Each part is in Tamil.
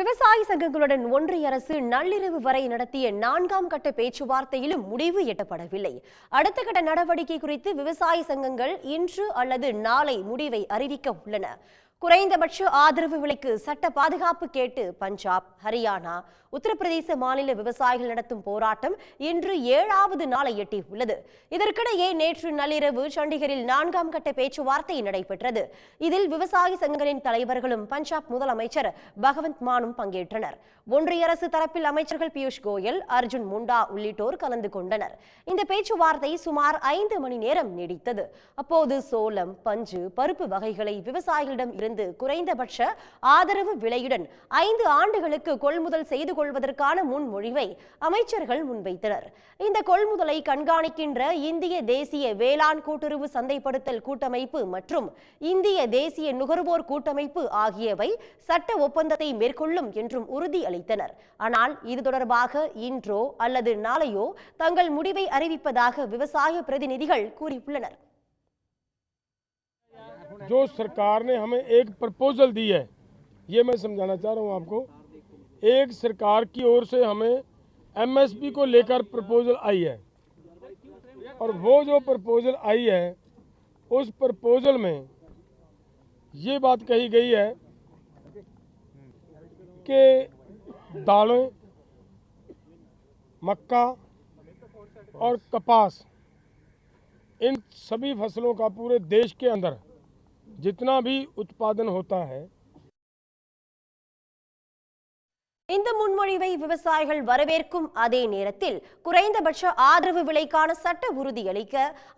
விவசாய சங்கங்களுடன் ஒன்றிய அரசு நள்ளிரவு வரை நடத்திய நான்காம் கட்ட பேச்சுவார்த்தையிலும் முடிவு எட்டப்படவில்லை. அடுத்த கட்ட நடவடிக்கை குறித்து விவசாய சங்கங்கள் இன்று அல்லது நாளை முடிவை அறிவிக்க உள்ளன. குறைந்தபட்ச ஆதரவு விலைக்கு சட்ட பாதுகாப்பு கேட்டு பஞ்சாப் ஹரியானா உத்தரப்பிரதேச மாநில விவசாயிகள் நடத்தும் போராட்டம் இன்று ஏழாவது நாளை எட்டியுள்ளது. இதற்கிடையே நேற்று நள்ளிரவு சண்டிகரில் நான்காம் கட்ட பேச்சுவார்த்தை நடைபெற்றது. இதில் விவசாய சங்கங்களின் தலைவர்களும் பஞ்சாப் முதலமைச்சர் பகவந்த் மானும் பங்கேற்றனர். ஒன்றிய அரசு தரப்பில் அமைச்சர்கள் பியூஷ் கோயல் அர்ஜுன் முண்டா உள்ளிட்டோர் கலந்து கொண்டனர். இந்த பேச்சுவார்த்தை சுமார் ஐந்து மணி நேரம் நீடித்தது. அப்போது சோளம் பஞ்சு பருப்பு வகைகளை விவசாயிகளிடம் இருந்து குறைந்தபட்ச ஆதரவு விலையுடன் ஐந்து ஆண்டுகளுக்கு கொள்முதல் செய்து கொள்வதற்கான முன்மொழிவை அமைச்சர்கள் முன்வைத்தனர். இந்த கொள்முதலை கண்காணிக்கின்ற இந்திய தேசிய வேளாண் கூட்டுறவு சந்தைப்படுத்தல் கூட்டமைப்பு மற்றும் இந்திய தேசிய நுகர்வோர் கூட்டமைப்பு ஆகியவை சட்ட ஒப்பந்தத்தை மேற்கொள்ளும் என்றும் உறுதி அளித்தனர் ஆனால் இது தொடர்பாக இன்றோ அல்லது நாளையோ தங்கள் முடிவை அறிவிப்பதாக விவசாய பிரதிநிதிகள் கூறியுள்ளனர். जो सरकार ने हमें एक प्रपोजल दी है, ये मैं समझाना चाह रहा हूँ आपको, एक सरकार की ओर से हमें एमएसपी को लेकर प्रपोजल आई है। और वो जो प्रपोजल आई है, उस प्रपोजल में ये बात कही गई है कि दालें, मक्का और कपास इन सभी फ़सलों का पूरे देश के अंदर जितना भी उत्पादन होता है இந்த முன்மொழிவை விவசாயிகள் வரவேற்கும் அதே நேரத்தில் குறைந்தபட்ச ஆதரவு விலைக்கான சட்ட உறுதியளிக்க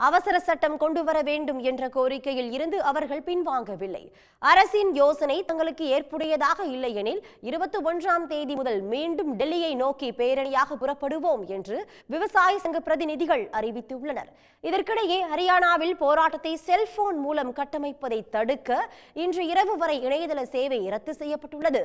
அவசர சட்டம் கொண்டு வர வேண்டும் என்ற கோரிக்கையில் இருந்து அவர்கள் பின்வாங்கவில்லை. அரசின் யோசனை தங்களுக்கு ஏற்புடையதாக இல்லையெனில் இருபத்தி ஒன்றாம் தேதி முதல் மீண்டும் டெல்லியை நோக்கி பேரணியாக புறப்படுவோம் என்று விவசாய சங்க பிரதிநிதிகள் அறிவித்துள்ளனர். இதற்கிடையே ஹரியானாவில் போராட்டத்தை செல்போன் மூலம் கட்டமைப்பதை தடுக்க இன்று இரவு வரை இணையதள சேவை ரத்து செய்யப்பட்டுள்ளது.